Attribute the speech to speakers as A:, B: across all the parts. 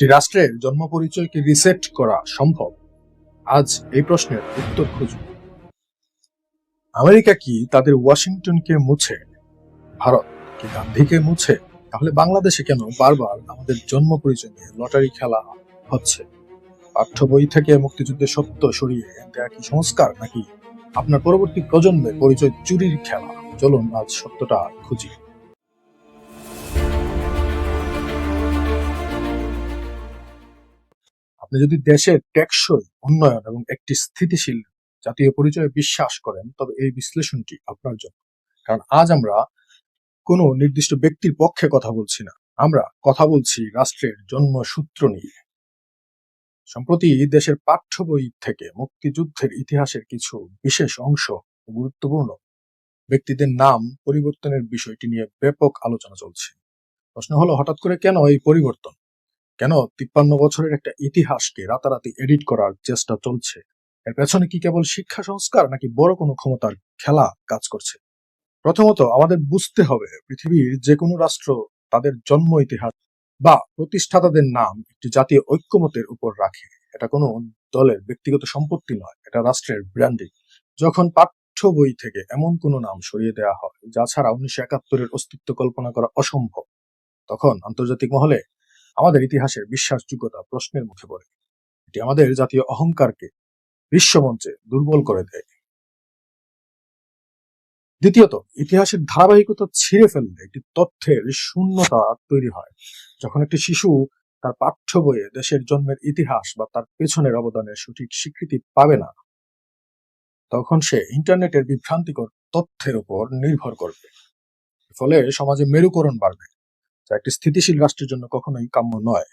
A: একটি রাষ্ট্রের জন্ম পরিচয়কে রিসেট করা সম্ভব? আজ এই প্রশ্নের উত্তর খুঁজব আমেরিকা কি তাদের ওয়াশিংটনকে মুছে? ভারত কি গান্ধীকে মুছে? তাহলে বাংলাদেশে কেন বারবার আমাদের জন্ম পরিচয় নিয়ে লটারি খেলা হচ্ছে? পাঠ্য বই থেকে মুক্তিযুদ্ধের সত্য সরিয়ে দেয়া কি সংস্কার, নাকি আপনার পরবর্তী প্রজন্মের পরিচয় চুরির খেলা? চলুন আজ সত্যটা খুঁজি। আপনি যদি দেশের টেকসই উন্নয়ন এবং একটি স্থিতিশীল জাতীয় পরিচয়ে বিশ্বাস করেন, তবে এই বিশ্লেষণটি আপনার জন্য। কারণ আজ আমরা কোনো নির্দিষ্ট ব্যক্তির পক্ষে কথা বলছি না। আমরা কথা বলছি রাষ্ট্রের জন্মসূত্র নিয়ে। সম্প্রতি দেশের পাঠ্য বই থেকে মুক্তিযুদ্ধের ইতিহাসের কিছু বিশেষ অংশ গুরুত্বপূর্ণ ব্যক্তিদের নাম, পরিবর্তনের বিষয়টি নিয়ে ব্যাপক আলোচনা চলছে। প্রশ্ন হলো, হঠাৎ করে কেন এই পরিবর্তন? কেন? তিপ্পান্ন বছরের একটা ইতিহাসকে রাতারাতি এডিট করার চেষ্টা চলছে। এর পেছনে কি কেবল শিক্ষা সংস্কার, নাকি বড় কোনো ক্ষমতার খেলা কাজ করছে? প্রথমত, আমাদের বুঝতে হবে, পৃথিবীর যে কোনো রাষ্ট্র তাদের জন্ম ইতিহাস বা প্রতিষ্ঠাতাদের নাম একটি জাতীয় ঐক্যমতের উপর রাখে। এটা কোনো দলের ব্যক্তিগত সম্পত্তি নয়, এটা রাষ্ট্রের ব্র্যান্ডিং যখন পাঠ্য বই থেকে এমন কোনো নাম সরিয়ে দেওয়া হয়, যা ছাড়া উনিশশো একাত্তরের অস্তিত্ব কল্পনা করা অসম্ভব, তখন আন্তর্জাতিক মহলে আমাদের ইতিহাসের বিশ্বাসযোগ্যতা প্রশ্নের মুখে পড়ে। এটি আমাদের জাতীয় অহংকারকে বিশ্বমঞ্চে দুর্বল করে দেয়। দ্বিতীয়ত, ইতিহাসের ধারাবাহিকতা ছিঁড়ে ফেললে একটি তথ্যের শূন্যতা তৈরি হয়। যখন একটি শিশু তার পাঠ্য বইয়ে দেশের জন্মের ইতিহাস বা তার পেছনের অবদানের সঠিক স্বীকৃতি পাবে না, তখন সে ইন্টারনেটের বিভ্রান্তিকর তথ্যের উপর নির্ভর করবে। ফলে সমাজে মেরুকরণ বাড়বে। যা একটি স্থিতিশীল রাষ্ট্রের জন্য কখনোই কাম্য নয়।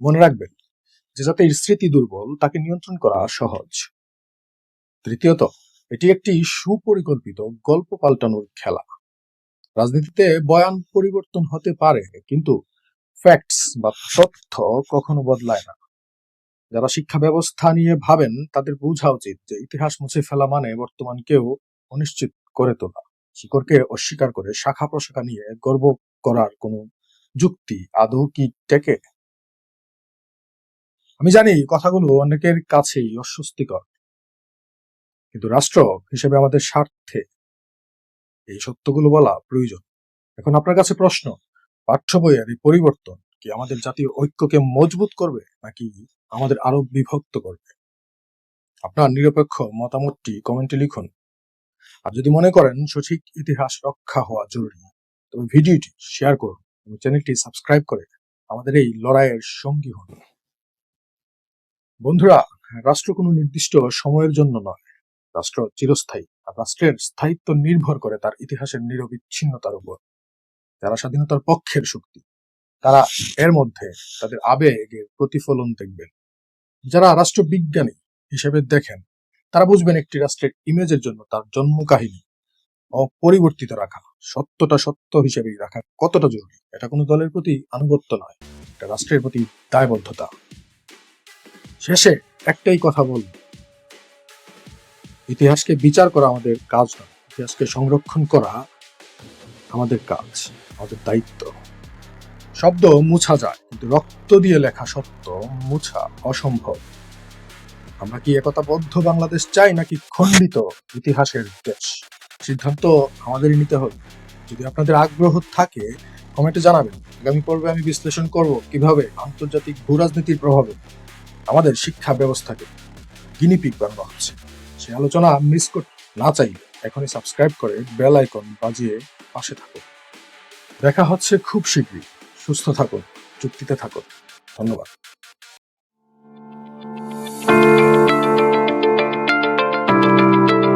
A: মনে রাখবেন যে যাতে স্মৃতি দুর্বল, তাকে নিয়ন্ত্রণ করা সহজ। তৃতীয়ত, এটি একটি সুপরিকল্পিত গল্প পাল্টানোর খেলা। রাজনীতিতে বয়ান পরিবর্তন হতে পারে, কিন্তু ফ্যাক্টস বা তথ্য কখনো বদলায় না। যারা শিক্ষা ব্যবস্থা নিয়ে ভাবেন, তাদের বোঝা উচিত যে ইতিহাস মুছে ফেলা মানে বর্তমানকেও অনিশ্চিত করে তোলা। শিকড়কে অস্বীকার করে শাখা প্রশাখা নিয়ে গর্ব করার কোনো যুক্তি, আদৌ কি টেকে? আমি জানি কথাগুলো অনেকের কাছেই অস্বস্তিকর। কিন্তু রাষ্ট্র হিসেবে আমাদের স্বার্থে এই সত্যগুলো বলা প্রয়োজন। এখন আপনার কাছে প্রশ্ন, পাঠ্য বইয়ের এই পরিবর্তন কি আমাদের জাতীয় ঐক্যকে মজবুত করবে নাকি আমাদের আরও বিভক্ত করবে? আপনার নিরপেক্ষ মতামতটি কমেন্টে লিখুন। আর যদি মনে করেন সঠিক ইতিহাস রক্ষা হওয়া জরুরি, তবে ভিডিওটি শেয়ার করুন। এবং চ্যানেলটি সাবস্ক্রাইব করে আমাদের এই লড়াইয়ের সঙ্গী হন। বন্ধুরা, রাষ্ট্র কোনো নির্দিষ্ট সময়ের জন্য নয়। রাষ্ট্র চিরস্থায়ী, আর রাষ্ট্রের স্থায়িত্ব নির্ভর করে তার ইতিহাসের নিরবিচ্ছিন্নতার উপর। যারা স্বাধীনতার পক্ষের শক্তি, তারা এর মধ্যে তাদের আবেগের প্রতিফলন দেখবেন। যারা রাষ্ট্রবিজ্ঞানী হিসেবে দেখেন, তারা বুঝবেন একটি রাষ্ট্রের ইমেজের জন্য তার জন্ম কাহিনী অপরিবর্তিত রাখা, সত্যটা সত্য হিসেবেই রাখা কতটা জরুরি? এটা কোনো দলের প্রতি আনুগত্য নয়, এটা রাষ্ট্রের প্রতি দায়বদ্ধতা। শেষে একটাই কথা বলব। ইতিহাসকে বিচার করা আমাদের কাজ নয়, ইতিহাসকে সংরক্ষণ করা আমাদের কাজ, আমাদের দায়িত্ব। শব্দ মুছা যায়, কিন্তু রক্ত দিয়ে লেখা সত্য মুছা অসম্ভব। আমরা কি একতা বদ্ধ বাংলাদেশ চাই নাকি খণ্ডিত ইতিহাসের দেশ? সিদ্ধান্ত আমাদেরই নিতে হবে। যদি আপনাদের আগ্রহ থাকে কমেন্টে জানাবেন। আগামী পর্বে আমি বিশ্লেষণ করব কীভাবে আন্তর্জাতিক ভূ রাজনীতির প্রভাবে আমাদের শিক্ষা ব্যবস্থাকে গিনিপিক বানানো হচ্ছে। সেই আলোচনা মিস করতে না চাই এখনই সাবস্ক্রাইব করে বেল আইকন বাজিয়ে পাশে থাকুন। দেখা হচ্ছে খুব শীঘ্রই। সুস্থ থাকুন চুক্তিতে থাকুন। ধন্যবাদ।